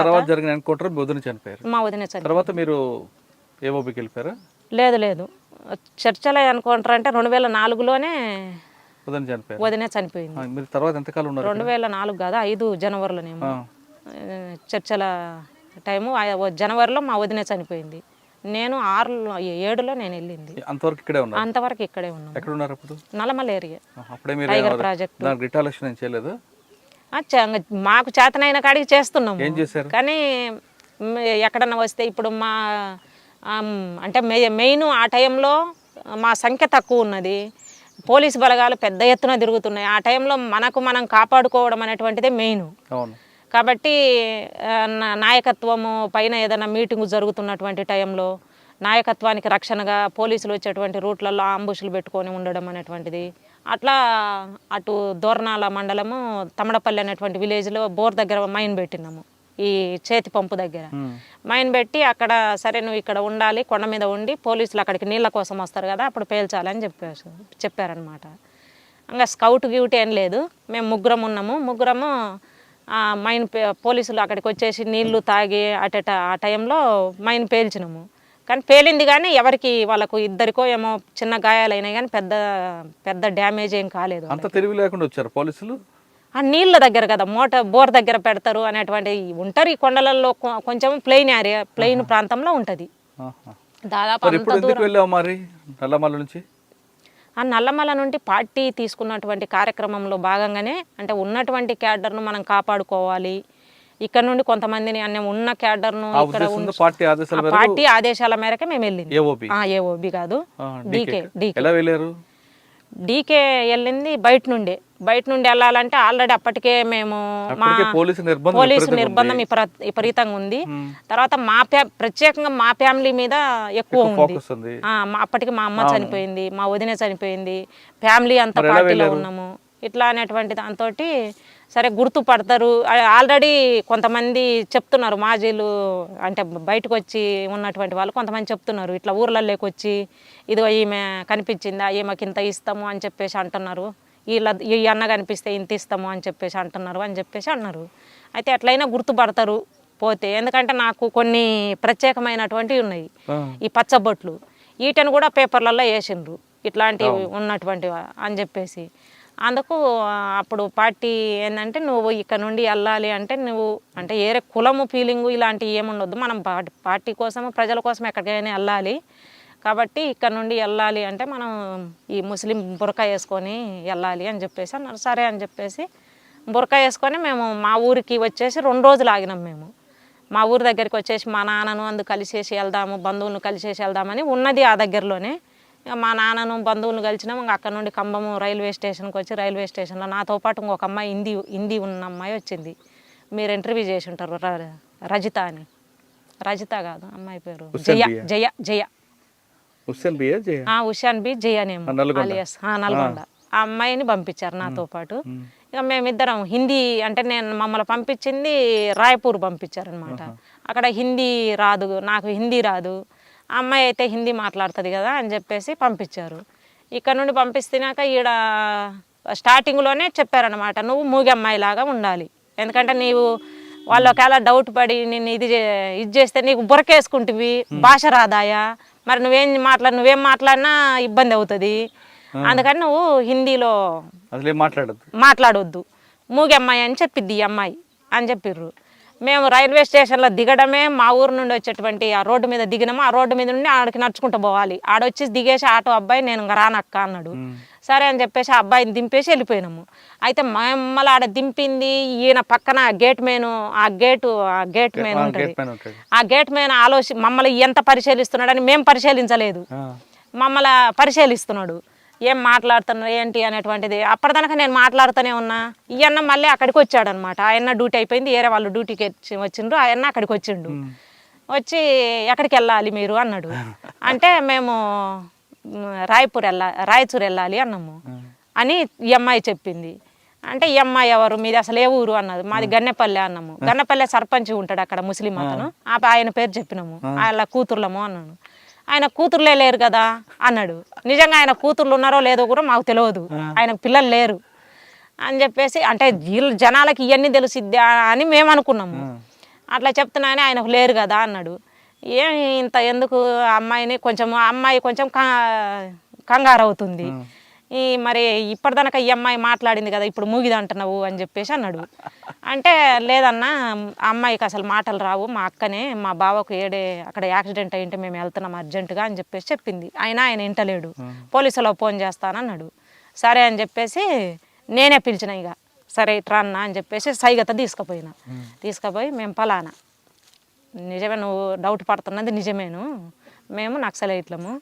తర్వాత జరిగిన ఎన్కౌంటర్ వదిన చనిపోయారు. మా వదిన చనిపోయింది తర్వాత మీరు ఏఓబికి వెళ్ళిపోయారా? లేదు లేదు. చర్చలో అనుకుంటారు అంటే రెండు వేల నాలుగులోనే వదిన చనిపోయారు? వదిన చనిపోయింది. మీరు తర్వాత ఎంతకాలం ఉన్నారు రెండు వేల నాలుగు కాదు ఐదు జనవరిలోనేమో. చర్చల టైము జనవరిలో మా వదిన చనిపోయింది. నేను ఆరు ఏడులో నేను వెళ్ళింది. అంతవరకు ఇక్కడే ఉన్నారు? అంతవరకు ఇక్కడే ఉన్నాం ఎక్కడ ఉన్నారు అప్పుడు? నల్లమల ఏరియా అప్పుడే మీరు? ప్రాజెక్ట్. రిటాలేషన్ ఏం చేయలేదు? మాకు చేతనైన కాడికి చేస్తున్నాము. కానీ ఎక్కడన్నా వస్తే ఇప్పుడు మా అంటే మె- మెయిన్ ఆ టైంలో మా సంఖ్య తక్కువ ఉన్నది. పోలీసు బలగాలు పెద్ద ఎత్తున తిరుగుతున్నాయి. ఆ టైంలో మనకు మనం కాపాడుకోవడం అనేటువంటిదే మెయిన్. కాబట్టి నాయకత్వము పైన ఏదైనా మీటింగ్ జరుగుతున్నటువంటి టైంలో నాయకత్వానికి రక్షణగా పోలీసులు వచ్చేటువంటి రూట్లలో అంబుషులు పెట్టుకొని ఉండడం అనేటువంటిది. అట్లా అటు దోర్నాల మండలము తమడపల్లి అనేటువంటి విలేజ్లో బోర్ దగ్గర మైన్ పెట్టినాము. ఈ చేతి పంపు దగ్గర. మైన్ పెట్టి అక్కడ సరే నువ్వు ఇక్కడ ఉండాలి కొండ మీద ఉండి పోలీసులు అక్కడికి నీళ్ళ కోసం వస్తారు కదా అప్పుడు పేల్చాలని చెప్పారు చెప్పారనమాట ఇంకా స్కౌట్ గ్యూట్ ఏం లేదు. మేము ముగ్గురం ఉన్నాము. ముగ్గురము మైన్ పోలీసులు అక్కడికి వచ్చేసి నీళ్ళు తాగి అటట ఆ టైంలో మైన్ పేల్చినాము. కానీ పేలింది కానీ ఎవరికి వాళ్ళకు ఇద్దరికో ఏమో చిన్న గాయాలైనాయి కానీ పెద్ద పెద్ద డ్యామేజ్ ఏం కాలేదు అంత తెలివి లేకుండా వచ్చారు పోలీసులు? ఆ నీళ్ళ దగ్గర కదా మోటార్ బోర్ దగ్గర పెడతారు అనేటువంటి ఉంటారు ఈ కొండలలో కొంచెం ప్లెయిన్ ఏరియా ప్లెయిన్ ప్రాంతంలో ఉంటుంది. దాదాపు మరి నల్లమల్ల నుంచి? ఆ నల్లమల నుండి పార్టీ తీసుకున్నటువంటి కార్యక్రమంలో భాగంగానే అంటే ఉన్నటువంటి క్యాడర్ను మనం కాపాడుకోవాలి ఇక్కడ నుండి కొంతమందిని అనే ఉన్న క్యాడర్ను పార్టీ ఆదేశాల మేరకు పార్టీ ఆదేశాల మేరకే మేము వెళ్ళింది. ఏఓబి ఆ ఏఓబి కాదు. డీకే డీకే ఎలా వెళ్ళారు? డీకే వెళ్ళింది బయట నుండే. బయట నుండి వెళ్ళాలంటే ఆల్రెడీ అప్పటికే మేము మా పోలీసు నిర్బంధం పోలీసు విపరీతంగా నిర్బంధం విపరీత- విపరీతంగా ఉంది. తర్వాత మా ఫ్యా ప్రత్యేకంగా మా ఫ్యామిలీ మీద ఎక్కువ ఉంది. అప్పటికి మా అమ్మ చనిపోయింది మా వదిన చనిపోయింది ఫ్యామిలీ అంతా పార్టీలో ఉన్నాము. ఇట్లా అనేటువంటి దాంతో సరే గుర్తుపడతారు. ఆల్రెడీ కొంతమంది చెప్తున్నారు మాజీలు అంటే బయటకు వచ్చి ఉన్నటువంటి వాళ్ళు కొంతమంది చెప్తున్నారు ఇట్లా ఊర్లలోకి వచ్చి ఇదిగో ఈమె కనిపించిందా ఈమెకి ఇంత ఇస్తాము అని చెప్పేసి అంటున్నారు. వీళ్ళ ఈ అన్న కనిపిస్తే ఇంత ఇస్తాము అని చెప్పేసి అంటున్నారు అని చెప్పేసి అన్నారు. అయితే ఎట్లయినా గుర్తుపడతారు పోతే ఎందుకంటే నాకు కొన్ని ప్రత్యేకమైనటువంటివి ఉన్నాయి. ఈ పచ్చబొట్లు వీటిని కూడా పేపర్లలో వేసిండ్రు ఇట్లాంటివి ఉన్నటువంటి అని చెప్పేసి. అందుకు అప్పుడు పార్టీ ఏంటంటే నువ్వు ఇక్కడ నుండి వెళ్ళాలి అంటే నువ్వు అంటే ఏరే కులము ఫీలింగు ఇలాంటివి ఏముండొద్దు. మనం పార్టీ కోసము ప్రజల కోసం ఎక్కడికైనా వెళ్ళాలి. కాబట్టి ఇక్కడ నుండి వెళ్ళాలి అంటే మనం ఈ ముస్లిం బురకా వేసుకొని వెళ్ళాలి అని చెప్పేసి అన్నారు. సరే అని చెప్పేసి బురకా వేసుకొని మేము మా ఊరికి వచ్చేసి రెండు రోజులు ఆగినాం మేము. మా ఊరి దగ్గరికి వచ్చేసి మా నాన్నను అందు కలిసేసి వెళ్దాము బంధువులను కలిసేసి వెళ్దామని ఉన్నది ఆ దగ్గరలోనే. మా నాన్నను బంధువులను కలిసినాం. ఇంకా అక్కడ నుండి కంబము రైల్వే స్టేషన్కి వచ్చి రైల్వే స్టేషన్లో నాతో పాటు ఇంకొక అమ్మాయి హిందీ హిందీ ఉన్న అమ్మాయి వచ్చింది. మీరు ఇంటర్వ్యూ చేసి ఉంటారు. రజిత అని. రజిత కాదు అమ్మాయి పేరు. జయ జయ జయ. ఉషాన్ బి జయనేమో ఆ, నల్గొండ. ఆ, నల్గొండ. ఆ. అమ్మాయిని పంపించారు నాతో పాటు. ఇక మేమిద్దరం హిందీ అంటే నేను మమ్మల్ని పంపించింది రాయపూర్ పంపించారనమాట అక్కడ హిందీ రాదు నాకు హిందీ రాదు. అమ్మాయి అయితే హిందీ మాట్లాడుతుంది కదా అని చెప్పేసి పంపించారు. ఇక్కడ నుండి పంపిస్తున్నాక ఈడ స్టార్టింగ్లోనే చెప్పారనమాట నువ్వు మూగి అమ్మాయిలాగా ఉండాలి. ఎందుకంటే నీవు వాళ్ళు ఒకవేళ డౌట్ పడి నేను ఇది ఇది చేస్తే నీకు బురకేసుకుంటువి భాష రాదాయా? మరి నువ్వేం మాట్లాడి నువ్వేం మాట్లాడినా ఇబ్బంది అవుతుంది. అందుకని నువ్వు హిందీలో మాట్లాడద్దు. మాట్లాడొద్దు. మూగి అమ్మాయి అని చెప్పిద్ది ఈ అమ్మాయి అని చెప్పిర్రు. మేము రైల్వే స్టేషన్లో దిగడమే మా ఊరు నుండి వచ్చేటువంటి ఆ రోడ్డు మీద దిగినాము. ఆ రోడ్డు మీద నుండి ఆడికి నడుచుకుంటూ పోవాలి. ఆడొచ్చి దిగేసి ఆటో అబ్బాయి నేను ఇంకా రానక్క అన్నాడు. సరే అని చెప్పేసి ఆ అబ్బాయిని దింపేసి వెళ్ళిపోయినాము. అయితే మమ్మల్ని ఆడ దింపింది ఈయన పక్కన గేట్ మేను ఆ గేటు ఆ గేట్ మేన్ ఉంటుంది. ఆ గేట్ మీద ఆలోచి మమ్మల్ని ఎంత పరిశీలిస్తున్నాడని మేము పరిశీలించలేదు. మమ్మల్ని పరిశీలిస్తున్నాడు. ఏం మాట్లాడుతున్నారు ఏంటి అనేటువంటిది. అప్పటిదాకా నేను మాట్లాడుతూనే ఉన్నా. ఈ అన్న మళ్ళీ అక్కడికి వచ్చాడు అనమాట ఆయన డ్యూటీ అయిపోయింది. వేరే వాళ్ళు డ్యూటీకి వచ్చి- వచ్చిండ్రు. ఆయన అక్కడికి వచ్చిండు. వచ్చి ఎక్కడికి వెళ్ళాలి మీరు అన్నాడు. అంటే మేము రాయపూర్ వెళ్ళా రాయచూరు వెళ్ళాలి అన్నాము అని ఈ అమ్మాయి చెప్పింది. అంటే ఈ అమ్మాయి ఎవరు? మీది అసలు ఏ ఊరు అన్నది. మాది గన్నెపల్లె అన్నాము. గన్నెపల్లె సర్పంచ్ ఉంటాడు అక్కడ ముస్లిం అతను. ఆ ఆయన పేరు చెప్పినాము. వాళ్ళ కూతుర్లము అన్నాను. ఆయన కూతుర్లే లేరు కదా అన్నాడు. నిజంగా ఆయన కూతుర్లు ఉన్నారో లేదో కూడా మాకు తెలియదు ఆయనకు పిల్లలు లేరు. అని చెప్పేసి అంటే వీళ్ళు జనాలకి ఇవన్నీ తెలిసిద్దా అని మేము అనుకున్నాము. అట్లా చెప్తున్నానే ఆయనకు లేరు కదా అన్నాడు. ఏం ఇంత ఎందుకు అమ్మాయిని కొంచెం అమ్మాయి కొంచెం కా- కంగారు అవుతుంది ఈ మరి ఇప్పటిదాకా ఈ అమ్మాయి మాట్లాడింది కదా ఇప్పుడు మూగిది అంటున్నావు అని చెప్పేసి అన్నాడు. అంటే లేదన్నా అమ్మాయికి అసలు మాటలు రావు మా అక్కనే మా బావకు ఏడే అక్కడ యాక్సిడెంట్ అయ్యింటే మేము వెళ్తున్నాం అర్జెంటుగా అని చెప్పేసి చెప్పింది. అయినా ఆయన ఇంటలేడు. పోలీసులో ఫోన్ చేస్తానన్నాడు సరే అని చెప్పేసి నేనే పిలిచిన ఇక. సరే ఇట్రా అన్న అని చెప్పేసి సైగత తీసుకుపోయినా. తీసుకుపోయి మేము పలానా. నిజమే నువ్వు డౌట్ పడుతున్నది నిజమేను. మేము నక్సలైట్లము.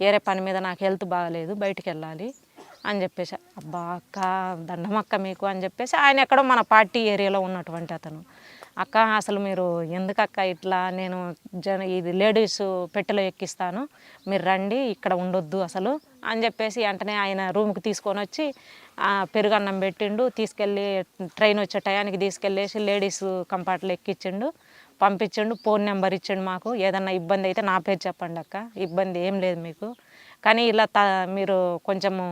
వేరే పని మీద నాకు హెల్త్ బాగాలేదు బయటికి వెళ్ళాలి. అని చెప్పేసి అబ్బా అక్క దండం అక్క మీకు అని చెప్పేసి ఆయన ఎక్కడో మన పార్టీ ఏరియాలో ఉన్నటువంటి అతను. అక్క అసలు మీరు ఎందుకక్క ఇట్లా? నేను జన ఇది లేడీస్ పెట్టెలో ఎక్కిస్తాను. మీరు రండి ఇక్కడ ఉండొద్దు అసలు అని చెప్పేసి వెంటనే ఆయన రూమ్కి తీసుకొని వచ్చి పెరుగన్నం పెట్టిండు. తీసుకెళ్ళి ట్రైన్ వచ్చే టయానికి తీసుకెళ్ళేసి లేడీస్ కంపార్ట్లో ఎక్కించిండు పంపించండు. ఫోన్ నెంబర్ ఇచ్చిండు మాకు. ఏదన్నా ఇబ్బంది అయితే నా పేరు చెప్పండి అక్క. ఇబ్బంది ఏం లేదు మీకు. కానీ ఇలా త మీరు కొంచెము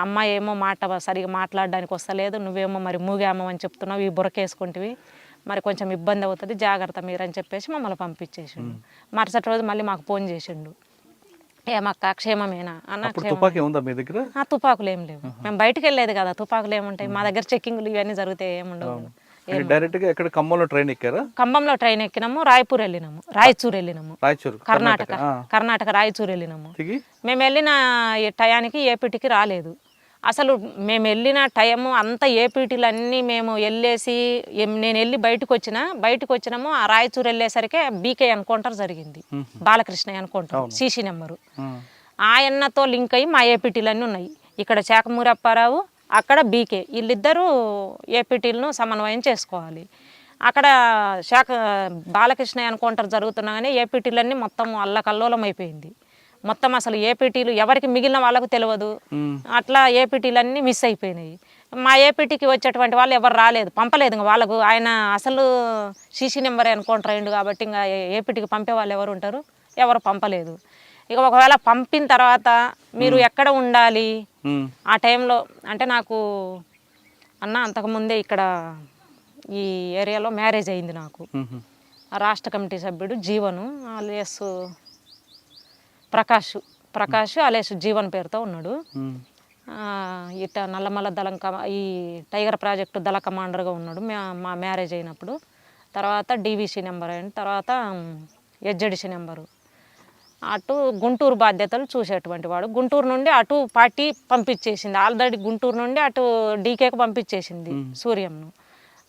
అమ్మాయి ఏమో మాట సరిగా మాట్లాడడానికి వస్తలేదు నువ్వేమో మరి మూగామో అని చెప్తున్నావు ఈ బురకేసుకుంటివి మరి కొంచెం ఇబ్బంది అవుతుంది జాగ్రత్త మీరు అని చెప్పేసి మమ్మల్ని పంపించేసిండు. మరుసటి రోజు మళ్ళీ మాకు ఫోన్ చేసిండు. ఏమక్క క్షేమమేనా? అన్న తుపాకీ ఉందా మీ దగ్గర? ఆ, తుపాకులు ఏం లేవు. మేము బయటికి వెళ్ళేది కదా తుపాకులు ఏముంటాయి? మా దగ్గర చెక్కింగ్లు ఇవన్నీ జరుగుతాయి ఏముండవు మీరు డైరెక్ట్గా ఎక్కడ ఖమ్మంలో ట్రైన్ ఎక్కారా? ఖమ్మంలో ట్రైన్ ఎక్కినాము రాయపూర్ వెళ్ళినాము రాయచూర్ వెళ్ళినాము. రాయచూరు కర్ణాటక. కర్ణాటక రాయచూర్ వెళ్ళినాము. మేము వెళ్ళిన టయానికి ఏపీటీకి రాలేదు. అసలు మేము వెళ్ళిన టైము అంత ఏపీటీలు అన్నీ మేము వెళ్ళేసి నేను వెళ్ళి బయటకు వచ్చిన బయటకు వచ్చినాము ఆ రాయచూర్ వెళ్ళేసరికి బీకే ఎన్కౌంటర్ జరిగింది. Balakrishna encounter CC number. ఆయన్నతో link అయ్యి మా ఏపీటీలు అన్నీ ఉన్నాయి. ఇక్కడ శాఖమూరి అప్పారావు అక్కడ బీకే. వీళ్ళిద్దరూ ఏపీటీలను సమన్వయం చేసుకోవాలి. అక్కడ శాఖ బాలకృష్ణ ఎన్కౌంటర్ జరుగుతున్నాగానే ఏపీటీలన్నీ మొత్తం అల్లకల్లోలం అయిపోయింది మొత్తం అసలు ఏపీటీలు ఎవరికి మిగిలిన వాళ్ళకు తెలియదు. అట్లా ఏపీటీలన్నీ మిస్ అయిపోయినాయి. మా ఏపీటీకి వచ్చేటువంటి వాళ్ళు ఎవరు రాలేదు పంపలేదు ఇంకా వాళ్ళకు. ఆయన అసలు సీసీ నెంబర్ ఎన్కౌంటర్ అయిండు కాబట్టి ఇంకా ఏపీటీకి పంపే వాళ్ళు ఎవరు ఉంటారు? ఎవరు పంపలేదు. ఇక ఒకవేళ పంపిన తర్వాత మీరు ఎక్కడ ఉండాలి. ఆ టైంలో అంటే నాకు అన్న అంతకుముందే ఇక్కడ ఈ ఏరియాలో మ్యారేజ్ అయింది నాకు. రాష్ట్ర కమిటీ సభ్యుడు జీవను అలియస్ ప్రకాష్ ప్రకాష్ అలియస్ జీవన్ పేరుతో ఉన్నాడు. ఇట నల్లమల్ల దళం కమా ఈ టైగర్ ప్రాజెక్టు దళ కమాండర్గా ఉన్నాడు మా మా మ్యారేజ్ అయినప్పుడు. తర్వాత డీవీసీ నెంబర్ అయిన తర్వాత హెచ్జడిసి నెంబరు. అటు గుంటూరు బాధ్యతలు చూసేటువంటి వాడు. గుంటూరు నుండి అటు పార్టీ పంపించేసింది. ఆల్రెడీ గుంటూరు నుండి అటు డీకేకి పంపించేసింది సూర్యంను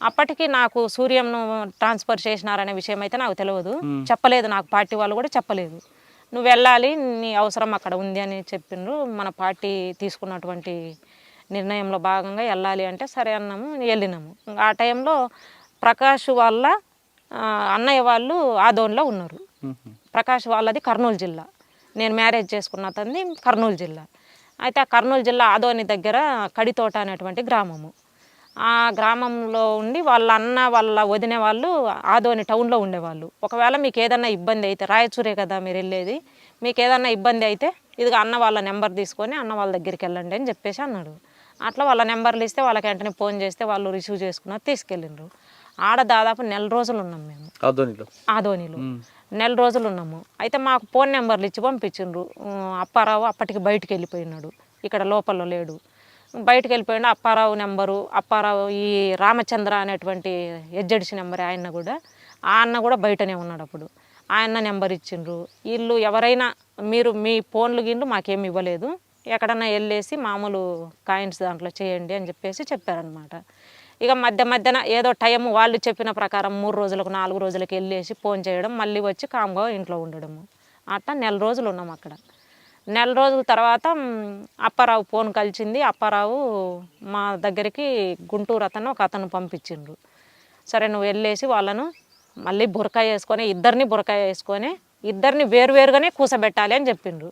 అప్పటికి నాకు సూర్యంను ట్రాన్స్ఫర్ చేసినారనే విషయం అయితే నాకు తెలియదు చెప్పలేదు నాకు పార్టీ వాళ్ళు కూడా చెప్పలేదు. నువ్వు వెళ్ళాలి నీ అవసరం అక్కడ ఉంది అని చెప్పిండ్రు. మన పార్టీ తీసుకున్నటువంటి నిర్ణయంలో భాగంగా వెళ్ళాలి అంటే సరే అన్నాము వెళ్ళినాము. ఆ టైంలో ప్రకాష్ వాళ్ళ అన్నయ్య వాళ్ళు ఆదోన్లో ఉన్నారు. ప్రకాష్ వాళ్ళది కర్నూలు జిల్లా. నేను మ్యారేజ్ చేసుకున్న అతన్ని కర్నూలు జిల్లా. అయితే ఆ కర్నూలు జిల్లా ఆదోని దగ్గర కడితోట అనేటువంటి గ్రామము. ఆ గ్రామంలో ఉండి వాళ్ళ అన్న వాళ్ళ వదిన వాళ్ళు ఆదోని టౌన్లో ఉండేవాళ్ళు. ఒకవేళ మీకు ఏదన్నా ఇబ్బంది అయితే రాయచూరే కదా మీరు వెళ్ళేది మీకు ఏదన్నా ఇబ్బంది అయితే ఇదిగో అన్న వాళ్ళ నెంబర్ తీసుకొని అన్న వాళ్ళ దగ్గరికి వెళ్ళండి అని చెప్పేసి అన్నాడు. అట్లా వాళ్ళ నెంబర్లు ఇస్తే వాళ్ళకి వెంటనే ఫోన్ చేస్తే వాళ్ళు రిసీవ్ చేసుకున్నారు తీసుకెళ్ళిండ్రు. ఆడ దాదాపు నెల రోజులు ఉన్నాం మేము. ఆదోనిలో? ఆదోనిలో. నెల రోజులు ఉన్నాము. అయితే మాకు ఫోన్ నెంబర్లు ఇచ్చి పంపించిండ్రు. అప్పారావు అప్పటికి బయటికి వెళ్ళిపోయినాడు. ఇక్కడ లోపల లేడు. బయటకు వెళ్ళిపోయిన అప్పారావు నెంబరు అప్పారావు ఈ రామచంద్ర అనేటువంటి ఎజ్జడిసి నెంబర్ ఆయన కూడా. ఆ అన్న కూడా బయటనే ఉన్నాడు అప్పుడు. ఆయన నెంబర్ ఇచ్చిండ్రు. వీళ్ళు ఎవరైనా మీరు మీ ఫోన్లు గిన్లు మాకేమి ఇవ్వలేదు. ఎక్కడన్నా వెళ్ళేసి మామూలు కాయిన్స్ దాంట్లో చేయండి అని చెప్పేసి చెప్పారనమాట ఇక మధ్య మధ్యన ఏదో టైం వాళ్ళు చెప్పిన ప్రకారం మూడు రోజులకు నాలుగు రోజులకు వెళ్ళేసి ఫోన్ చేయడం మళ్ళీ వచ్చి కామ్గా ఇంట్లో ఉండడము. అట్లా నెల రోజులు ఉన్నాం అక్కడ. నెల రోజుల తర్వాత అప్పారావు ఫోన్ కలిసింది. అప్పారావు మా దగ్గరికి గుంటూరు అతను ఒక అతను పంపించిండ్రు. సరే నువ్వు వెళ్ళేసి వాళ్ళను మళ్ళీ బురకాయ వేసుకొని ఇద్దరిని బురకాయ వేసుకొని ఇద్దరిని వేరువేరుగానే కూసబెట్టాలి అని చెప్పిండ్రు.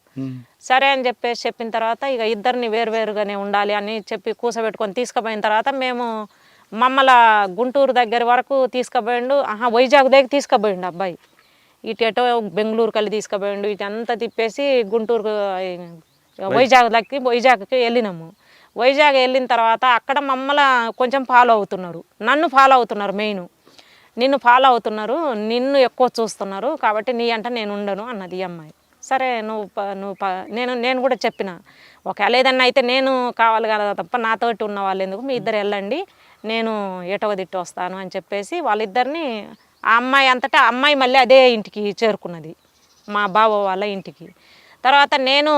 సరే అని చెప్పేసి చెప్పిన తర్వాత ఇక ఇద్దరిని వేరువేరుగానే ఉండాలి అని చెప్పి కూసబెట్టుకొని తీసుకుపోయిన తర్వాత మేము మమ్మల గుంటూరు దగ్గర వరకు తీసుకుపోయిండు. ఆహా వైజాగ్ దగ్గర తీసుకుపోయిండు అబ్బాయి. ఇటు ఎటో బెంగళూరు కలిసి తీసుకుపోయిండు ఇటు అంతా తిప్పేసి గుంటూరు వైజాగ్ దగ్గర వైజాగ్కి వెళ్ళినాము. వైజాగ్ వెళ్ళిన తర్వాత అక్కడ మమ్మల్ని కొంచెం ఫాలో అవుతున్నారు. నన్ను ఫాలో అవుతున్నారు మెయిన్. నిన్ను ఫాలో అవుతున్నారు నిన్ను ఎక్కువ చూస్తున్నారు కాబట్టి నీ అంట నేను ఉండను అన్నది ఈ అమ్మాయి. సరే నువ్వు నువ్వు నేను నేను కూడా చెప్పిన. ఒకవేళ ఏదన్నా అయితే నేను కావాలి కదా తప్ప నాతోటి ఉన్న వాళ్ళు ఎందుకు? మీ ఇద్దరు వెళ్ళండి నేను ఎటవ దిట్టు వస్తాను అని చెప్పేసి వాళ్ళిద్దరిని ఆ అమ్మాయి అంతటా అమ్మాయి మళ్ళీ అదే ఇంటికి చేరుకున్నది. మా బావ వాళ్ళ ఇంటికి. తర్వాత నేను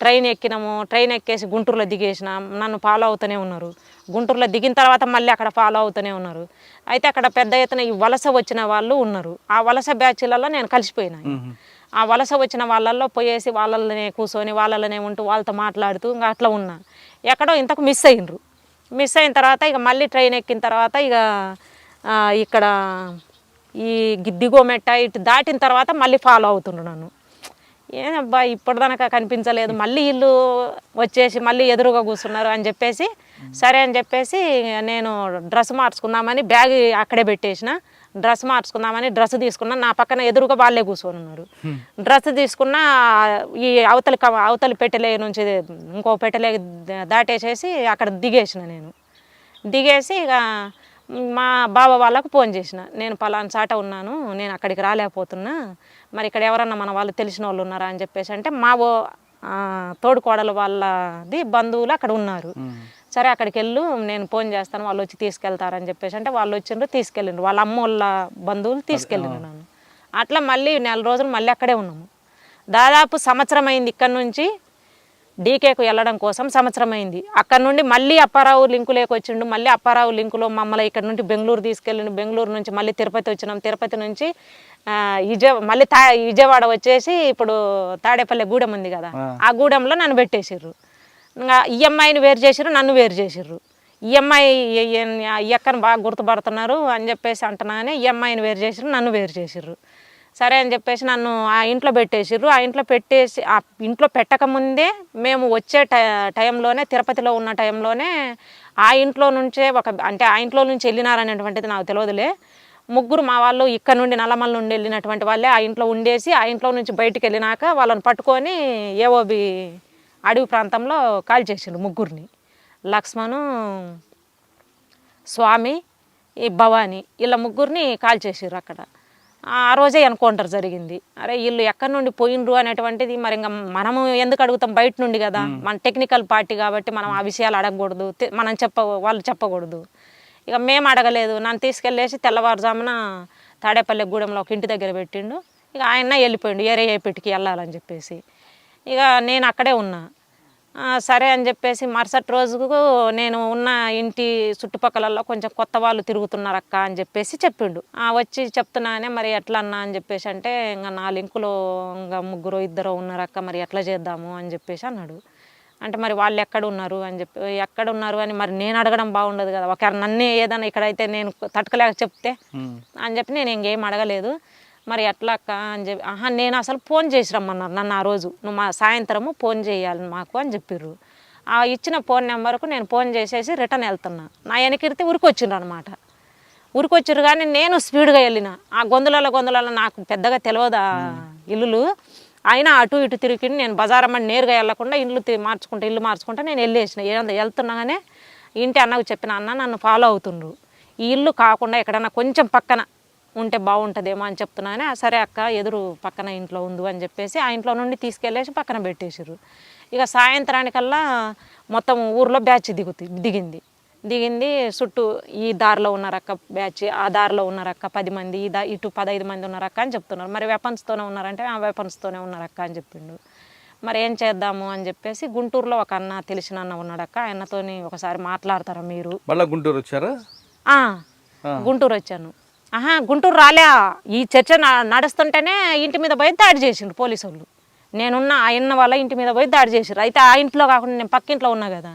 ట్రైన్ ఎక్కినాము ట్రైన్ ఎక్కేసి గుంటూరులో దిగేసిన నన్ను ఫాలో అవుతూనే ఉన్నారు. గుంటూరులో దిగిన తర్వాత మళ్ళీ అక్కడ ఫాలో అవుతూనే ఉన్నారు. అయితే అక్కడ పెద్ద ఎత్తున ఈ వలస వచ్చిన వాళ్ళు ఉన్నారు. ఆ వలస బ్యాచ్లలో నేను కలిసిపోయినా. ఆ వలస వచ్చిన వాళ్ళల్లో పోయేసి వాళ్ళనే కూర్చొని వాళ్ళనే ఉంటూ వాళ్ళతో మాట్లాడుతూ ఇంకా అట్లా ఉన్నా. ఎక్కడో ఇంతకు మిస్ అయ్యిండ్రు మిస్ అయిన తర్వాత ఇక మళ్ళీ ట్రైన్ ఎక్కిన తర్వాత ఇక ఇక్కడ ఈ దిగోమెట్ట ఇటు దాటిన తర్వాత మళ్ళీ ఫాలో అవుతుండ్రు నన్ను. ఏనబ్బా ఇప్పటిదాకా కనిపించలేదు. మళ్ళీ ఇల్లు వచ్చేసి మళ్ళీ ఎదురుగా కూర్చున్నారు అని చెప్పేసి సరే అని చెప్పేసి నేను డ్రెస్ మార్చుకుందామని బ్యాగ్ అక్కడే పెట్టేసిన. డ్రెస్ మార్చుకుందామని డ్రెస్ తీసుకున్నా నా పక్కన ఎదురుగా వాళ్ళే కూర్చొని ఉన్నారు. డ్రెస్ తీసుకున్న ఈ అవతలి క- అవతలి పెట్టెలే నుంచి ఇంకో పెట్టెలే దాటేసేసి అక్కడ దిగేసిన నేను. దిగేసి ఇక మా బావ వాళ్ళకు ఫోన్ చేసిన. నేను పలానా చాట ఉన్నాను నేను అక్కడికి రాలేకపోతున్నా. మరి ఇక్కడ ఎవరన్నా మన వాళ్ళు తెలిసిన వాళ్ళు ఉన్నారా అని చెప్పేసి అంటే మా ఓ తోడుకోడలు వాళ్ళది బంధువులు అక్కడ ఉన్నారు. సరే అక్కడికి వెళ్ళు నేను ఫోన్ చేస్తాను వాళ్ళు వచ్చి తీసుకెళ్తారని చెప్పేసి అంటే వాళ్ళు వచ్చిండ్రు తీసుకెళ్ళిండ్రు. వాళ్ళ అమ్మ వాళ్ళ బంధువులు తీసుకెళ్ళిండ్రు నన్ను. అట్లా మళ్ళీ నెల రోజులు మళ్ళీ అక్కడే ఉన్నాము. దాదాపు సంవత్సరం అయింది ఇక్కడ నుంచి. డీకేకు వెళ్ళడం కోసం సంవత్సరం అయింది అక్కడ నుండి మళ్ళీ అప్పారావు లింకులోకి వచ్చిండు. మళ్ళీ అప్పారావు లింకులో మమ్మల్ని ఇక్కడ నుండి బెంగళూరు తీసుకెళ్ళిండు. బెంగళూరు నుంచి మళ్ళీ తిరుపతి వచ్చినాం. తిరుపతి నుంచి విజయ మళ్ళీ తా విజయవాడ వచ్చేసి ఇప్పుడు తాడేపల్లి గూడెం ఉంది కదా. ఆ. గూడెంలో నన్ను పెట్టేసిర్రు. ఇంకా ఈ అమ్మాయిని వేరు చేసిర్రు నన్ను వేరు చేసిర్రు. ఈ అమ్మాయి ఈ- ఈ- ఈ అక్కను బాగా గుర్తుపడుతున్నారు అని చెప్పేసి అంటున్నానే ఈ అమ్మాయిని వేరు చేసిర్రు నన్ను వేరు చేసిర్రు. సరే అని చెప్పేసి నన్ను ఆ ఇంట్లో పెట్టేసిర్రు. ఆ ఇంట్లో పెట్టేసి ఆ ఇంట్లో పెట్టకముందే మేము వచ్చే టై టైంలోనే తిరుపతిలో ఉన్న టైంలోనే ఆ ఇంట్లో నుంచే ఒక అంటే ఆ ఇంట్లో నుంచి వెళ్ళినారనేటువంటిది నాకు తెలియదులే ముగ్గురు మా వాళ్ళు ఇక్కడ నుండి నల్లమల్ల నుండి వెళ్ళినటువంటి వాళ్ళే ఆ ఇంట్లో ఉండేసి ఆ ఇంట్లో నుంచి బయటికి వెళ్ళినాక వాళ్ళని పట్టుకొని ఏఓబి అడవి ప్రాంతంలో కాల్ చేసిండు ముగ్గురిని. లక్ష్మణు స్వామి ఈ భవాని ఇలా ముగ్గురిని కాల్ చేసిర్రు అక్కడ. ఆ రోజే ఎన్కౌంటర్ జరిగింది. అరే వీళ్ళు ఎక్కడి నుండి పోయినరు అనేటువంటిది మరి ఇంకా మనము ఎందుకు అడుగుతాం బయట నుండి కదా? మన టెక్నికల్ పార్టీ కాబట్టి మనం ఆ విషయాలు అడగకూడదు. మనం చెప్ప వాళ్ళు చెప్పకూడదు. ఇక మేము అడగలేదు. నన్ను తీసుకెళ్ళేసి తెల్లవారుజామున తాడేపల్లి గూడెంలో ఒక ఇంటి దగ్గర పెట్టిండు. ఇక ఆయన వెళ్ళిపోయిండు. ఏరే ఏపిటికి వెళ్ళాలని చెప్పేసి. ఇక నేను అక్కడే ఉన్నా. సరే అని చెప్పేసి మరుసటి రోజుకు నేను ఉన్న ఇంటి చుట్టుపక్కలలో కొంచెం కొత్త వాళ్ళు తిరుగుతున్నారు అక్క అని చెప్పేసి చెప్పిండు. ఆ, వచ్చి చెప్తున్నానే మరి ఎట్లా అన్నా అని చెప్పేసి అంటే ఇంకా నా లింకులో ఇంకా ముగ్గురు ఇద్దరు ఉన్నారు అక్క మరి ఎట్లా చేద్దాము అని చెప్పేసి అన్నాడు. అంటే మరి వాళ్ళు ఎక్కడ ఉన్నారు అని చెప్పి ఎక్కడ ఉన్నారు అని మరి నేను అడగడం బాగుండదు కదా ఒకవేళ నన్నే ఏదైనా ఇక్కడైతే నేను తట్టుకోలేక చెప్తే అని చెప్పి నేను ఇంకేం అడగలేదు. మరి ఎట్లా అక్క అని చెప్పి ఆహా నేను అసలు ఫోన్ చేసి రమ్మన్నారు నన్ను ఆ రోజు. నువ్వు మా సాయంత్రము ఫోన్ చేయాలి మాకు అని చెప్పిర్రు. ఆ ఇచ్చిన ఫోన్ నెంబర్కు నేను ఫోన్ చేసేసి రిటర్న్ వెళ్తున్నా. నా వెనకిరితే ఉరికొచ్చిండ్రు అనమాట ఉరికొచ్చిర్రు కానీ నేను స్పీడ్గా వెళ్ళిన. ఆ గొంతులలో గొంతులలో నాకు పెద్దగా తెలియదు ఆ ఇల్లులు. అయినా అటు ఇటు తిరిగి నేను బజారమ్మని నేరుగా వెళ్ళకుండా ఇల్లు మార్చుకుంటా ఇల్లు మార్చుకుంటా నేను వెళ్ళేసిన. ఏ- వెళ్తున్నాగానే ఇంటి అన్నకు చెప్పిన అన్న నన్ను ఫాలో అవుతుండ్రు. ఈ ఇల్లు కాకుండా ఎక్కడన్నా కొంచెం పక్కన ఉంటే బాగుంటుందేమో అని చెప్తున్నానే "ఆ, సరే అక్క ఎదురు పక్కన ఇంట్లో ఉంది అని చెప్పేసి ఆ ఇంట్లో నుండి తీసుకెళ్ళేసి పక్కన పెట్టేసారు ఇక సాయంత్రానికల్లా మొత్తం ఊర్లో బ్యాచ్ దిగుతు దిగింది. దిగింది చుట్టూ ఈ దారిలో ఉన్నారక్క బ్యాచ్ ఆ దారిలో ఉన్నారక్క పది మంది ఈ దా ఇటు పదహైదు మంది ఉన్నారక్క అని చెప్తున్నారు. మరి వెపన్స్తోనే ఉన్నారంటే ఆ వెపన్స్తోనే ఉన్నారక్క అని చెప్పిండు. మరి ఏం చేద్దాము అని చెప్పేసి గుంటూరులో ఒక అన్న తెలిసిన అన్న ఉన్నాడక్క ఆయనతోని ఒకసారి మాట్లాడతారా మీరు? మళ్ళీ గుంటూరు వచ్చారా? గుంటూరు వచ్చాను. ఆహా గుంటూరు రాలే. ఈ చర్చ నడుస్తుంటేనే ఇంటి మీద పోయి దాడి చేసిండ్రు పోలీసు వాళ్ళు నేనున్న ఆ ఇన్న వాళ్ళ ఇంటి మీద పోయి దాడి చేసిండ్రు. అయితే ఆ ఇంట్లో కాకుండా నేను పక్కింట్లో ఉన్నా కదా.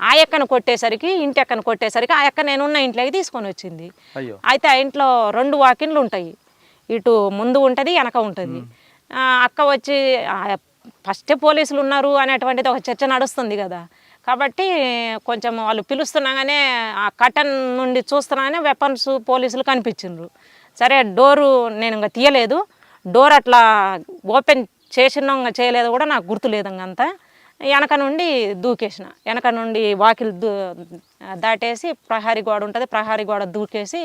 ఆ. ఎక్కను కొట్టేసరికి ఇంటి ఎక్కను కొట్టేసరికి ఆ ఎక్క నేనున్న ఇంట్లోకి తీసుకొని వచ్చింది. అయితే ఆ ఇంట్లో రెండు వాకిన్లు ఉంటాయి. ఇటు ముందు ఉంటుంది వెనక ఉంటుంది. అక్క వచ్చి ఫస్ట్ పోలీసులు ఉన్నారు అనేటువంటిది ఒక చర్చ నడుస్తుంది కదా. కాబట్టి కొంచెం వాళ్ళు పిలుస్తున్నాగానే ఆ కటన్ నుండి చూస్తున్నాగానే వెపన్స్ పోలీసులు కనిపించిండ్రు. సరే డోరు నేను ఇంకా తీయలేదు. డోర్ అట్లా ఓపెన్ చేసినా ఇంకా చేయలేదు కూడా నాకు గుర్తు లేదు ఇంక అంతా. వెనక నుండి దూకేసిన. వెనక నుండి వాకిలి దూ దాటేసి ప్రహారీ గోడ ఉంటుంది ప్రహారీ గోడ దూకేసి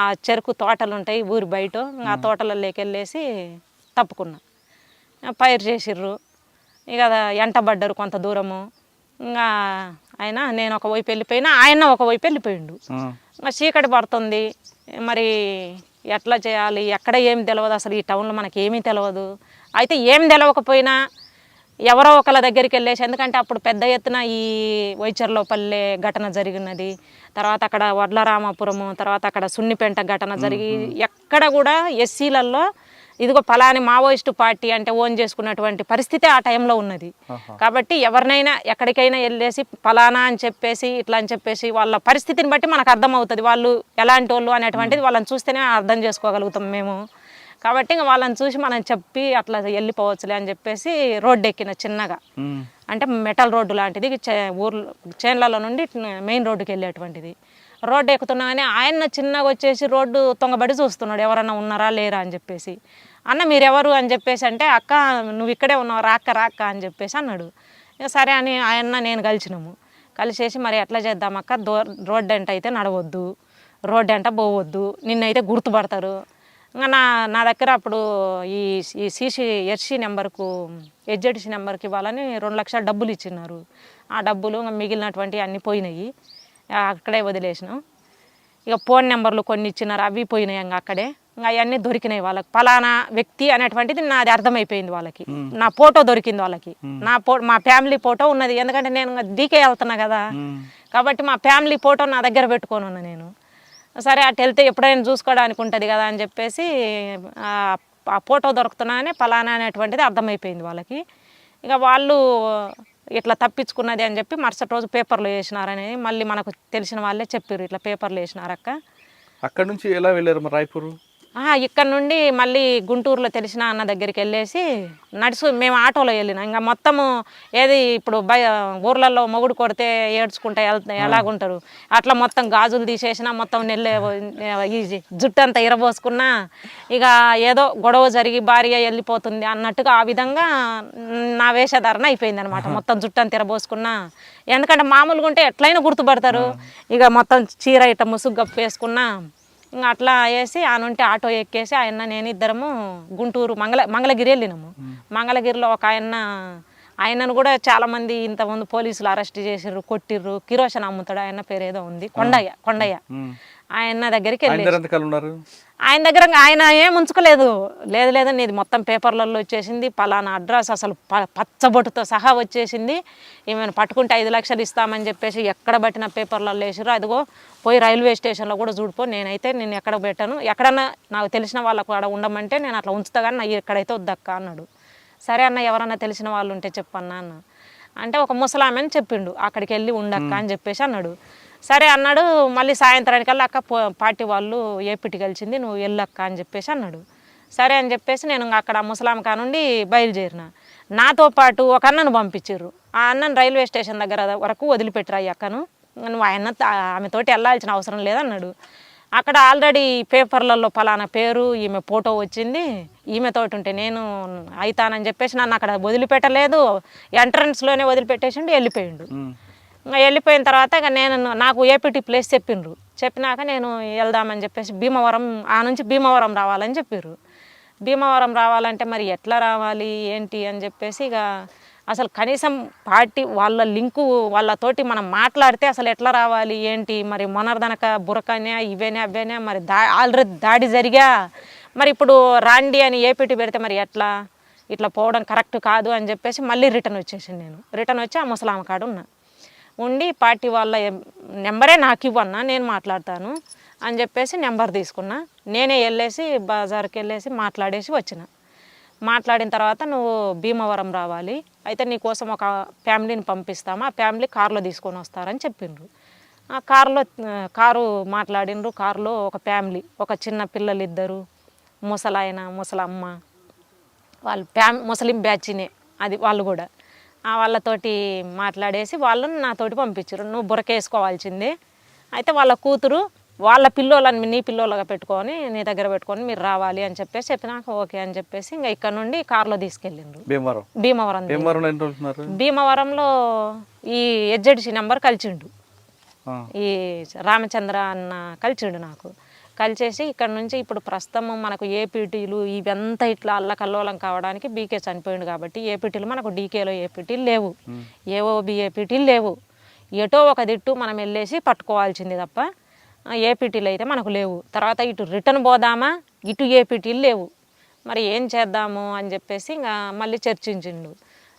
ఆ చెరుకు తోటలు ఉంటాయి ఊరి బయట. ఆ తోటలలోకి వెళ్ళేసి తప్పుకున్నా. పైరు చేసిర్రు. ఇక ఎంటబడ్డారు కొంత దూరము. ఇంకా ఆయన నేను ఒక వైపు వెళ్ళిపోయినా ఆయన ఒక వైపు వెళ్ళిపోయిండు. ఇంకా చీకటి పడుతుంది. మరి ఎట్లా చేయాలి ఎక్కడ ఏమి తెలియదు అసలు ఈ టౌన్లో మనకి ఏమీ తెలియదు అయితే ఏం తెలవకపోయినా ఎవరో ఒకళ్ళ దగ్గరికి వెళ్ళేసి ఎందుకంటే అప్పుడు పెద్ద ఎత్తున ఈ వైచర్లోపల్లె ఘటన జరిగినది. తర్వాత అక్కడ వడ్లరామాపురము తర్వాత అక్కడ సున్నిపెంట ఘటన జరిగి ఎక్కడ కూడా ఎస్సీలలో ఇదిగో ఫలాని మావోయిస్టు పార్టీ అంటే ఓన్ చేసుకున్నటువంటి పరిస్థితి ఆ టైంలో ఉన్నది. కాబట్టి ఎవరినైనా ఎక్కడికైనా వెళ్ళేసి ఫలానా అని చెప్పేసి ఇట్లా అని చెప్పేసి వాళ్ళ పరిస్థితిని బట్టి మనకు అర్థమవుతుంది. వాళ్ళు ఎలాంటి వాళ్ళు అనేటువంటిది వాళ్ళని చూస్తేనే అర్థం చేసుకోగలుగుతాం మేము. కాబట్టి ఇంకా వాళ్ళని చూసి మనం చెప్పి అట్లా వెళ్ళిపోవచ్చులే అని చెప్పేసి రోడ్డు ఎక్కిన చిన్నగా. అంటే మెటల్ రోడ్డు లాంటిది చే ఊర్లో చేన్లలో నుండి మెయిన్ రోడ్డుకి వెళ్ళేటువంటిది. రోడ్డు ఎక్కుతున్నామని ఆయన చిన్నగా వచ్చేసి రోడ్డు తొంగబడి చూస్తున్నాడు. ఎవరన్నా ఉన్నారా లేరా అని చెప్పేసి. అన్న మీరెవరు? అని చెప్పేసి అంటే అక్క నువ్వు ఇక్కడే ఉన్నావు రాక్క రాక్క అని చెప్పేసి అన్నాడు. సరే అని ఆయన నేను కలిసినాము. కలిసేసి మరి ఎట్లా చేద్దాం అక్క? దో రోడ్డు అంట అయితే నడవద్దు. రోడ్డు అంట పోవద్దు. నిన్నైతే గుర్తుపడతారు. ఇంకా నా నా దగ్గర అప్పుడు ఈ ఈ సీసీ ఎర్సీ నెంబర్కు హెచ్జెడ్సీ నెంబర్కి ఇవ్వాలని రెండు లక్షల డబ్బులు ఇచ్చినారు ఆ డబ్బులు ఇంకా మిగిలినటువంటి అన్నీ పోయినాయి. అక్కడే వదిలేసినాం. ఇక ఫోన్ నెంబర్లు కొన్ని ఇచ్చినారు అవి పోయినాయి ఇంకా అక్కడే. ఇంకా అవన్నీ దొరికినాయి వాళ్ళకి. ఫలానా వ్యక్తి అనేటువంటిది నాది అర్థమైపోయింది వాళ్ళకి. నా ఫోటో దొరికింది వాళ్ళకి. నా ఫో మా ఫ్యామిలీ ఫోటో ఉన్నది. ఎందుకంటే నేను డీకే వెళ్తున్నా కదా. కాబట్టి మా ఫ్యామిలీ ఫోటో నా దగ్గర పెట్టుకొని ఉన్నా నేను. సరే అటు వెళ్తే ఎప్పుడైనా చూసుకోవడానికి ఉంటుంది కదా అని చెప్పేసి ఆ ఆ ఫోటో దొరుకుతున్నానే ఫలానా అనేటువంటిది అర్థమైపోయింది వాళ్ళకి. ఇక వాళ్ళు ఇట్లా తప్పించుకున్నది అని చెప్పి మరుసటి రోజు పేపర్లో వేసినారని మళ్ళీ మనకు తెలిసిన వాళ్ళే చెప్పారు ఇట్లా పేపర్లో వేసినారక్క. అక్కడ నుంచి ఎలా వెళ్ళారు మరి రాయపూర్? ఇక్కడ నుండి మళ్ళీ గుంటూరులో తెలిసిన అన్న దగ్గరికి వెళ్ళేసి నడుచు మేము ఆటోలో వెళ్ళినాం. ఇంకా మొత్తము ఏది ఇప్పుడు బయ ఊర్లలో మొగుడు కొడితే ఏడ్చుకుంటా వెళ్తా ఎలాగుంటారు? అట్లా మొత్తం గాజులు తీసేసిన మొత్తం నెల్లే ఈ జుట్టు అంతా ఇరబోసుకున్నా ఇక ఏదో గొడవ జరిగి భార్య వెళ్ళిపోతుంది అన్నట్టుగా ఆ విధంగా నా వేషధారణ అయిపోయింది అనమాట మొత్తం జుట్టు అంతా ఇరబోసుకున్నా. ఎందుకంటే మామూలుగా ఉంటే ఎట్లయినా గుర్తుపడతారు. ఇక మొత్తం చీర ఇట్ట ముసుగు గప్పు వేసుకున్నా. ఇంకా అట్లా వేసి ఆ నుండి ఆటో ఎక్కేసి ఆయన నేను ఇద్దరము గుంటూరు మంగళ మంగళగిరి వెళ్ళినాము. మంగళగిరిలో ఒక ఆయన ఆయనను కూడా చాలామంది ఇంతమంది పోలీసులు అరెస్ట్ చేసిర్రు కొట్టిర్రు. కిరోషన్ అమ్ముతాడు ఆయన పేరు ఏదో ఉంది. కొండయ్య కొండయ్య. ఆయన దగ్గరికి వెళ్ళి ఆయన దగ్గర ఆయన ఏం ఉంచుకోలేదు. లేదు లేదు నీది మొత్తం పేపర్లలో వచ్చేసింది. పలానా అడ్రస్ అసలు పచ్చబొట్టుతో సహా వచ్చేసింది. ఈమెను పట్టుకుంటే ఐదు లక్షలు ఇస్తామని చెప్పేసి ఎక్కడ పట్టిన పేపర్లలో వేసారో అదిగో పోయి రైల్వే స్టేషన్లో కూడా చూడిపో నేనైతే నేను ఎక్కడ పెట్టాను. ఎక్కడన్నా నాకు తెలిసిన వాళ్ళకు అక్కడ ఉండమంటే నేను అట్లా ఉంచుతా కానీ నా ఎక్కడైతే వద్దక్క అన్నాడు. సరే అన్న ఎవరన్నా తెలిసిన వాళ్ళు ఉంటే చెప్పన్నా అన్న. అంటే ఒక ముసలామె అని చెప్పిండు అక్కడికి వెళ్ళి ఉండక్క అని చెప్పేసి అన్నాడు. సరే అన్నాడు మళ్ళీ సాయంత్రానికల్లా అక్క పార్టీ వాళ్ళు ఏపిటి కలిసింది నువ్వు వెళ్ళక్క అని చెప్పేసి అన్నాడు. సరే అని చెప్పేసి నేను ఇంక అక్కడ ముసలాం కానుండి బయలుదేరిన. నాతో పాటు ఒక అన్నను పంపించారు ఆ అన్నను రైల్వే స్టేషన్ దగ్గర వరకు వదిలిపెట్టరా ఈ అక్కను. నువ్వు ఆయన ఆమెతోటి వెళ్ళాల్సిన అవసరం లేదన్నాడు. అక్కడ ఆల్రెడీ పేపర్లలో పలానా పేరు ఈమె ఫోటో వచ్చింది. ఈమెతోటి ఉంటే నేను అవుతానని చెప్పేసి నన్ను అక్కడ వదిలిపెట్టలేదు. ఎంట్రన్స్లోనే వదిలిపెట్టేసిండు వెళ్ళిపోయిండు. ఇంకా వెళ్ళిపోయిన తర్వాత ఇక నేను నాకు ఏపీటీ ప్లేస్ చెప్పిండ్రు చెప్పినాక నేను వెళ్దామని చెప్పేసి భీమవరం ఆ నుంచి భీమవరం రావాలని చెప్పారు భీమవరం రావాలంటే మరి ఎట్లా రావాలి ఏంటి అని చెప్పేసి ఇక అసలు కనీసం పార్టీ వాళ్ళ లింకు వాళ్ళతోటి మనం మాట్లాడితే అసలు ఎట్లా రావాలి ఏంటి? మరి మొనర్దనక బురకనే ఇవేనే అవేనే మరి దా ఆల్రెడీ దాడి జరిగా. మరి ఇప్పుడు రాండి అని ఏపీటీ పెడితే మరి ఎట్లా? ఇట్లా పోవడం కరెక్ట్ కాదు అని చెప్పేసి మళ్ళీ రిటర్న్ వచ్చేసాను నేను. రిటర్న్ వచ్చి ఆ ముసలామ కాడ ఉన్నా. ఉండి పార్టీ వాళ్ళ నెంబరే నాకు ఇవ్వన్నా నేను మాట్లాడతాను అని చెప్పేసి నెంబర్ తీసుకున్నా. నేనే వెళ్ళేసి బజార్కి వెళ్ళేసి మాట్లాడేసి వచ్చిన. మాట్లాడిన తర్వాత నువ్వు భీమవరం రావాలి. అయితే నీకోసం ఒక ఫ్యామిలీని పంపిస్తాము. ఆ ఫ్యామిలీ కారులో తీసుకొని వస్తారని చెప్పిండ్రు. ఆ కారులో కారు మాట్లాడిండ్రు. కారులో ఒక ఫ్యామిలీ ఒక చిన్న పిల్లలు ఇద్దరు ముసలాయన ముసలమ్మ వాళ్ళు ఫ్యామ్ ముసలిం బ్యాచ్నే అది వాళ్ళు కూడా. ఆ వాళ్ళతోటి మాట్లాడేసి వాళ్ళని నాతోటి పంపించారు నువ్వు బురకేసుకోవాల్సిందే. అయితే వాళ్ళ కూతురు వాళ్ళ పిల్లోళ్ళని నీ పిల్లోళ్ళగా పెట్టుకొని నీ దగ్గర పెట్టుకొని మీరు రావాలి అని చెప్పేసి చెప్పినాక ఓకే అని చెప్పేసి ఇంకా ఇక్కడ నుండి కారులో తీసుకెళ్ళిండ్రు. భీమవరం. భీమవరం భీమవరంలో ఈ హెచ్జెడ్సీ నెంబర్ కలిసిండు. ఈ రామచంద్ర అన్న కలిసిండు నాకు. కలిసేసి ఇక్కడ నుంచి ఇప్పుడు ప్రస్తుతం మనకు ఏపీటీలు ఇవంతా ఇట్లా అల్లకల్లోలం కావడానికి బీకే చనిపోయింది కాబట్టి ఏపీటీలు మనకు డీకేలో ఏపీటీలు లేవు. ఏఓబి ఏపీటీలు లేవు. ఎటో ఒక దిట్టు మనం వెళ్ళేసి పట్టుకోవాల్సింది తప్ప ఏపీటీలు అయితే మనకు లేవు. తర్వాత ఇటు రిటర్న్ పోదామా? ఇటు ఏపీటీలు లేవు. మరి ఏం చేద్దాము అని చెప్పేసి ఇంకా మళ్ళీ చర్చించిండు.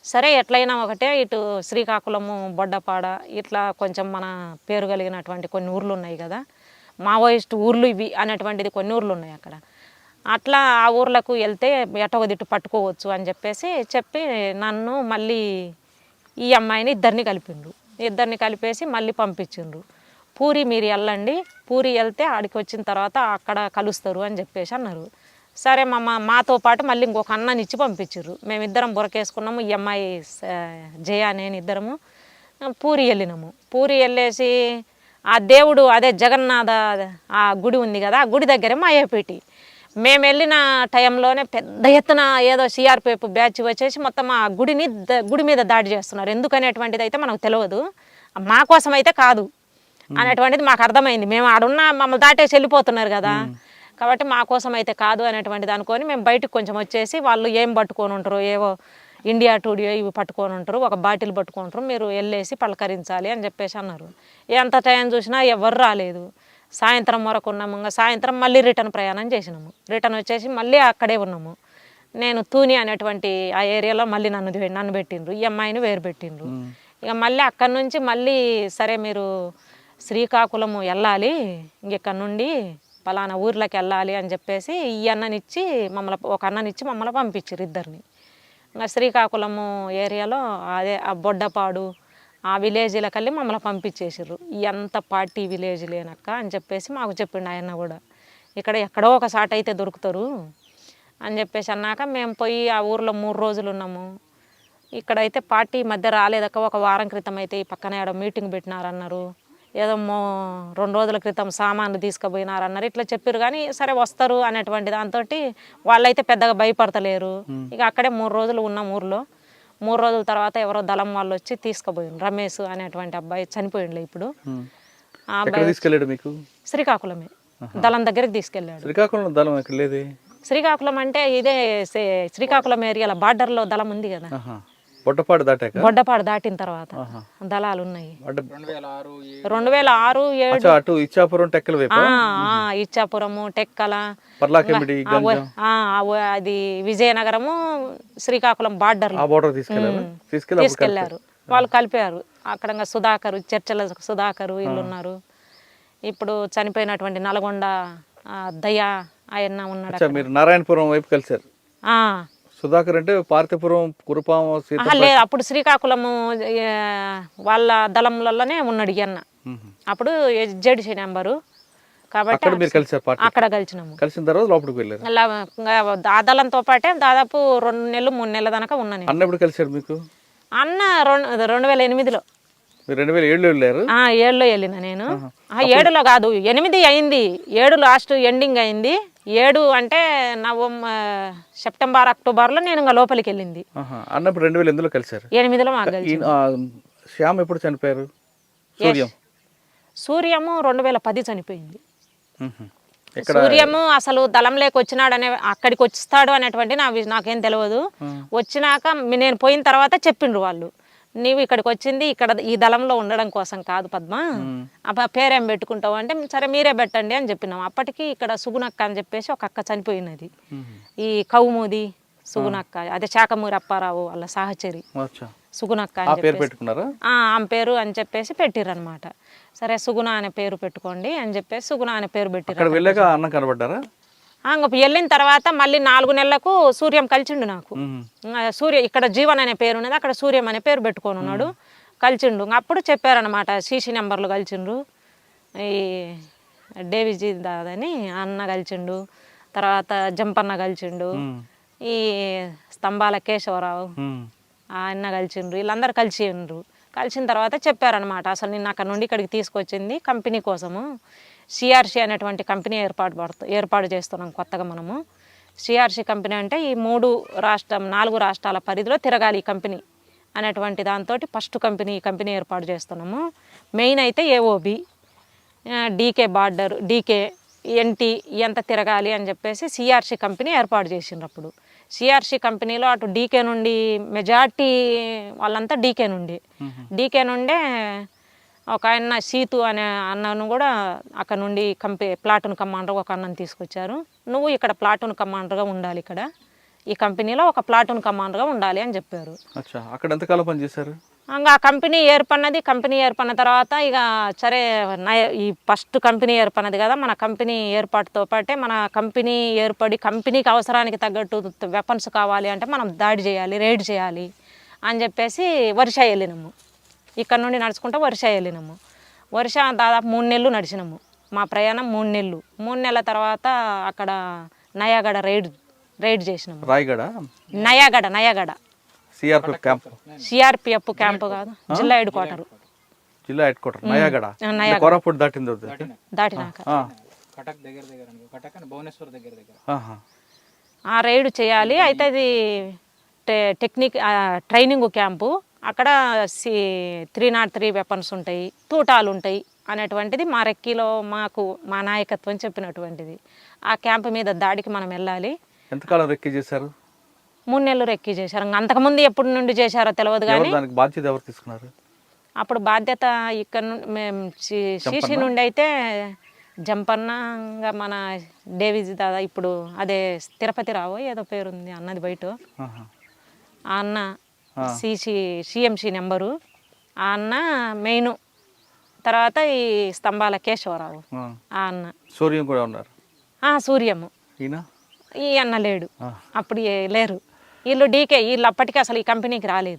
సరే ఎట్లయినా ఒకటే ఇటు శ్రీకాకుళము బొడ్డపాడ ఇట్లా కొంచెం మన పేరు కలిగినటువంటి కొన్ని ఊర్లు ఉన్నాయి కదా. మావోయిస్ట్ ఊర్లు ఇవి అనేటువంటిది కొన్ని ఊర్లు ఉన్నాయి అక్కడ. అట్లా ఆ ఊర్లకు వెళ్తే ఎటవదిట్టు పట్టుకోవచ్చు అని చెప్పేసి చెప్పి నన్ను మళ్ళీ ఈ అమ్మాయిని ఇద్దరిని కలిపిండ్రు ఇద్దరిని కలిపేసి మళ్ళీ పంపించిండ్రు. పూరి మీరు వెళ్ళండి. పూరి వెళ్తే ఆడికి వచ్చిన తర్వాత అక్కడ కలుస్తారు అని చెప్పేసి అన్నారు. సరే మా మాతో పాటు మళ్ళీ ఇంకొక అన్నని ఇచ్చి పంపించారు మేమిద్దరం బురకేసుకున్నాము. ఈ అమ్మాయి జయా జయ నేను ఇద్దరము పూరి వెళ్ళినాము. పూరి వెళ్ళేసి ఆ దేవుడు అదే జగన్నాథ ఆ గుడి ఉంది కదా ఆ గుడి దగ్గరే మాయాపేటి. మేము వెళ్ళిన టైంలోనే పెద్ద ఎత్తున ఏదో సిఆర్పిఎఫ్ బ్యాచ్ వచ్చేసి మొత్తం ఆ గుడిని ద- గుడి మీద దాడి చేస్తున్నారు. ఎందుకనేటువంటిది అయితే మనకు తెలియదు మా కోసం అయితే కాదు. అనేటువంటిది మాకు అర్థమైంది. మేము ఆడున్న మమ్మల్ని దాటేసి వెళ్ళిపోతున్నారు కదా. కాబట్టి మా కోసం అయితే కాదు అనేటువంటిది అనుకొని మేము బయటకు కొంచెం వచ్చేసి వాళ్ళు ఏం పట్టుకొని ఉంటారు ఏవో ఇండియా టూడియో ఇవి పట్టుకొని ఉంటారు ఒక బాటిల్ పట్టుకొని ఉంటారు మీరు వెళ్ళేసి పలకరించాలి అని చెప్పేసి అన్నారు. ఎంత టైం చూసినా ఎవరు రాలేదు. సాయంత్రం వరకు ఉన్నాము. ఇంకా సాయంత్రం మళ్ళీ రిటర్న్ ప్రయాణం చేసినాము. రిటర్న్ వచ్చేసి మళ్ళీ అక్కడే ఉన్నాము. నేను తూని అనేటువంటి ఆ ఏరియాలో మళ్ళీ నన్ను నన్ను పెట్టిండ్రు. ఈ అమ్మాయిని వేరు పెట్టిండ్రు. ఇక మళ్ళీ అక్కడి నుంచి మళ్ళీ సరే మీరు శ్రీకాకుళము వెళ్ళాలి. ఇంకెక్కడ నుండి? పలానా ఊర్లోకి వెళ్ళాలి అని చెప్పేసి ఈ అన్ననిచ్చి మమ్మల్ని ఒక అన్ననిచ్చి మమ్మల్ని పంపించారు ఇద్దరిని. ఇంకా శ్రీకాకుళము ఏరియాలో అదే ఆ బొడ్డపాడు ఆ విలేజ్లకు వెళ్ళి మమ్మల్ని పంపించేసారు ఎంత పార్టీ విలేజ్ లేనక్క అని చెప్పేసి మాకు చెప్పిండు ఆయన కూడా. ఇక్కడ ఎక్కడో ఒక సాట అయితే దొరుకుతారు అని చెప్పేసి అన్నాక మేము పోయి ఆ ఊర్లో మూడు రోజులు ఉన్నాము. ఇక్కడైతే పార్టీ మధ్య రాలేదక్క. ఒక వారం క్రితం అయితే ఈ పక్కన ఏడో మీటింగ్ పెట్టినారన్నారు. ఏదో మో రెండు రోజుల క్రితం సామాన్లు తీసుకుపోయినారన్నారు. ఇట్లా చెప్పారు కానీ సరే వస్తారు అనేటువంటి దాంతో వాళ్ళైతే పెద్దగా భయపడతలేరు. ఇక అక్కడే మూడు రోజులు ఉన్నాం ఊర్లో. మూడు రోజుల తర్వాత ఎవరో దళం వాళ్ళు వచ్చి తీసుకుపోయిండు రమేష్ అనేటువంటి అబ్బాయి చనిపోయిండు ఇప్పుడు. ఆ అబ్బాయి తీసుకెళ్ళాడు మీకు? శ్రీకాకుళమే. దళం దగ్గరికి తీసుకెళ్ళాడు. శ్రీకాకుళం దళం ఎక్కడ లేదే? శ్రీకాకుళం అంటే ఇదే శ్రీకాకుళం ఏరియాలో బార్డర్లో దళం ఉంది కదా. బొట్టపాడు దాటాక? బొడ్డపాడు దాటిన తర్వాత. దళాలు ఉన్నాయి రెండు వేల ఆరు ఏడు. అటు ఇచ్చాపురం టెక్కల ఇచ్చాపురము టెక్కల అది విజయనగరము శ్రీకాకుళం బార్డర్ తీసుకెళ్ళారు వాళ్ళు కలిపారు. అక్కడ సుధాకరు చర్చల సుధాకరు వీళ్ళు ఉన్నారు ఇప్పుడు చనిపోయినటువంటి నల్గొండ దయా ఆయన ఉన్నాడు మీరు నారాయణపురం వైపు కలిసారు. సుధాకర్ అంటే పార్తీపురం కురుపాం సీత ఆహా, లేదు అప్పుడు శ్రీకాకుళము వాళ్ళ దళంలలోనే ఉన్నాడు అన్న. అప్పుడు జడ్సీ నెంబరు కాబట్టి అక్కడ కలిసినాము. కలిసిన తర్వాత లోపలికి వెళ్ళారు? దళంతో పాటే దాదాపు రెండు నెలలు మూడు నెలల దాకా ఉన్నా నేను. అన్న ఎప్పుడు కలిసారు మీకు? అన్న రెండు రెండు వేల ఎనిమిదిలో. రెండు వేల ఏడులో వెళ్ళారు? ఏడులో వెళ్ళిన నేను. ఆ, ఏడులో కాదు ఎనిమిది అయింది. ఏడు లాస్ట్ ఎండింగ్ అయింది. ఏడు అంటే నవంబర్ సెప్టెంబర్ అక్టోబర్లో నేను ఇంకా లోపలికి వెళ్ళింది. అన్నప్పుడు రెండు వేల ఎనిమిదిలో కలిసారు ఎనిమిదిలో శ్యామ్ ఎప్పుడు చనిపోయారు? సూర్యం. సూర్యము రెండు వేల పది చనిపోయింది. సూర్యము అసలు దళంలోకి వచ్చినాడు అనే అక్కడికి వస్తాడు అనేటువంటి నా నాకేం తెలియదు వచ్చినాక నేను పోయిన తర్వాత చెప్పిండ్రు వాళ్ళు. నీవు ఇక్కడికి వచ్చింది ఇక్కడ ఈ దళంలో ఉండడం కోసం కాదు పద్మ. పేరేం పెట్టుకుంటావు అంటే సరే మీరే పెట్టండి అని చెప్పినాం. అప్పటికి ఇక్కడ సుగునక్క అని చెప్పేసి ఒక అక్క చనిపోయినది. ఈ కౌముది సుగునక్క అదే శాఖమూరి అప్పారావు వాళ్ళ సహచరి. సుగునక్క అని చెప్పేసి. ఆమె పేరు అని చెప్పేసి పెట్టిరనమాట సరే సుగుణ అనే పేరు పెట్టుకోండి అని చెప్పేసి సుగుణ అనే పేరు పెట్టిరు వెళ్ళాక అన్నం కనబడ్డారా? వెళ్ళిన తర్వాత మళ్ళీ నాలుగు నెలలకు సూర్యం కలిసిండు నాకు. సూర్య ఇక్కడ జీవన్ అనే పేరు ఉన్నది అక్కడ సూర్యం అనే పేరు పెట్టుకొని ఉన్నాడు. కలిసిండు ఇంక అప్పుడు చెప్పారనమాట సీసీ నెంబర్లు కలిసిండ్రు ఈ డేవిజీ దాదని అన్న కలిసిండు తర్వాత జంపన్న కలిసిండు మ్మ్. ఈ స్తంభాల కేశవరావు మ్మ్. ఆ అన్న కలిసిండ్రు వీళ్ళందరూ కలిసిండ్రు కలిసిన తర్వాత చెప్పారనమాట అసలు నిన్న అక్కడ నుండి ఇక్కడికి తీసుకొచ్చింది కంపెనీ కోసము. సిఆర్సి అనేటువంటి కంపెనీ ఏర్పాటు పడుతు ఏర్పాటు చేస్తున్నాం కొత్తగా మనము. సిఆర్సి కంపెనీ అంటే ఈ మూడు రాష్ట్రం నాలుగు రాష్ట్రాల పరిధిలో తిరగాలి ఈ కంపెనీ అనేటువంటి దాంతో ఫస్ట్ కంపెనీ ఈ కంపెనీ ఏర్పాటు చేస్తున్నాము. మెయిన్ అయితే ఏఓబి డీకే బార్డర్ డీకే ఏంటి ఎంత తిరగాలి అని చెప్పేసి సిఆర్సి కంపెనీ ఏర్పాటు చేసిండ్రు అప్పుడు. సిఆర్సి కంపెనీలో అటు డీకే నుండి మెజార్టీ వాళ్ళంతా డీకే నుండి. డీకే నుండే ఒక ఆయన సీతు అనే అన్నను కూడా అక్కడ నుండి కంపె ప్లాటూన్ కమాండర్ ఒక అన్నను తీసుకొచ్చారు. నువ్వు ఇక్కడ ప్లాటూన్ కమాండర్గా ఉండాలి ఇక్కడ. ఈ కంపెనీలో ఒక ప్లాటూన్ కమాండర్గా ఉండాలి అని చెప్పారు. అక్కడ ఎంతకాలం పనిచేశారు ఇంకా ఆ కంపెనీ ఏర్పడినది కంపెనీ ఏర్పడిన తర్వాత ఇక సరే ఈ ఫస్ట్ కంపెనీ ఏర్పడినది కదా మన కంపెనీ ఏర్పాటుతో పాటే మన కంపెనీ ఏర్పడి కంపెనీకి అవసరానికి తగ్గట్టు వెపన్స్ కావాలి అంటే మనం దాడి చేయాలి రైడ్ చేయాలి అని చెప్పేసి వర్ష వెళ్ళినాము. ఇక్కడ నుండి నడుచుకుంటూ వర్ష వెళ్ళినాము. వర్ష దాదాపు మూడు నెలలు నడిచినాము. మా ప్రయాణం మూడు నెలలు. మూడు నెలల తర్వాత అక్కడ నయాగడ రైడ్ రైడ్ చేసినాము. Rayagada? Nayagarh Nayagarh. CRP camp. CRPF camp కాదు. జిల్లా హెడ్ క్వార్టర్. జిల్లా హెడ్ క్వార్టర్ నయాగడ. కోరాపుట్ దాటింది. దాటినాక. ఆ, కటక్ దగ్గర దగ్గర అనుకో. కటక్ అని భువనేశ్వర్ దగ్గర దగ్గర. ఆ రైడ్ చేయాలి. అయితే అది టె- టెక్నిక్ ట్రైనింగ్ క్యాంపు. అక్కడ C three not three weapons ఉంటాయి తూటాలు ఉంటాయి అనేటువంటిది మా రెక్కీలో మాకు మా నాయకత్వం చెప్పినటువంటిది. ఆ క్యాంపు మీద దాడికి మనం వెళ్ళాలి. ఎంతకాలం రెక్కి చేశారు? మూడు నెలలు రెక్కీ చేశారు. ఇంక అంతకుముందు ఎప్పటి నుండి చేశారో తెలియదు కానీ దానికి బాధ్యత ఎవరు తీసుకున్నారు? అప్పుడు బాధ్యత ఇక్కడ నుండి మేము సీసీ నుండి అయితే జంపన్న ఇంకా మన డేవిజ్ దాదా ఇప్పుడు అదే తిరుపతి రావు ఏదో పేరుంది అన్నది బయట. ఆ అన్న సిసి సిఎంసి నెంబరు ఆ అన్న మెయిన్. తర్వాత ఈ స్తంభాల కేశవరావు ఆ. అన్న. సూర్యం కూడా ఉన్నారు? ఆ సూర్యము. ఈయన? ఈ అన్న లేడు. అప్పుడు లేరు. వీళ్ళు డీకే వీళ్ళు అప్పటికి అసలు ఈ కంపెనీకి రాలేదు.